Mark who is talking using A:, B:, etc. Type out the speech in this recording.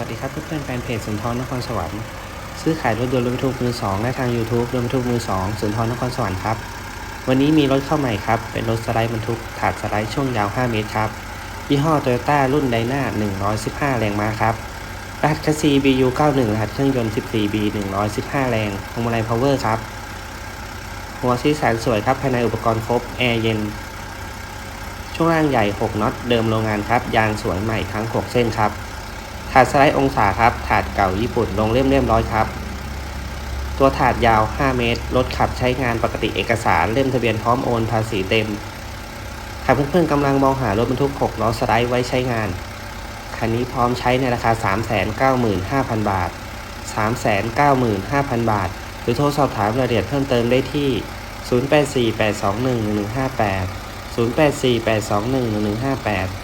A: วัสดีครับเพื่อนๆแฟนเพจสุนทรนครสวรรค์ซื้อขายรถยนต์รถบรรทุกมือสองได้ทาง YouTube รถบรรทุกมือสองสุนทรนครสวรรค์ครับ วันนี้มีรถเข้าใหม่ครับ เป็นรถสไลด์บรรทุกถาดสไลด์ช่วงยาว 5 เมตรครับ ยี่ห้อ Toyota รุ่นไดนา115 แรงม้าครับ รหัสคัสซี BU91 รหัสเครื่องยนต์ 14B 115 แรงพวงมาลัย Power ครับ หัวซีแสนสวยครับภายในอุปกรณ์ครบแอร์เย็น ช่วงล่างใหญ่ 6น็อตเดิมโรงงานครับ ยางสวยใหม่ทั้ง 6 เส้นครับ ถาดสไลด์องศาครับ ถาดเก่าญี่ปุ่นลงเล่มเรียบร้อยครับ ตัวถาดยาว 5 เมตร รถขับใช้งานปกติเอกสารเล่มทะเบียนพร้อมโอนภาษีเต็ม หากเพื่อนๆกำลังมองหารถบรรทุก 6 ล้อสไลด์ไว้ใช้งาน คันนี้พร้อมใช้ในราคา 395,000 บาท 395,000 บาท หรือโทรสอบถามรายละเอียดเพิ่มเติมได้ที่ 0848211158 0848211158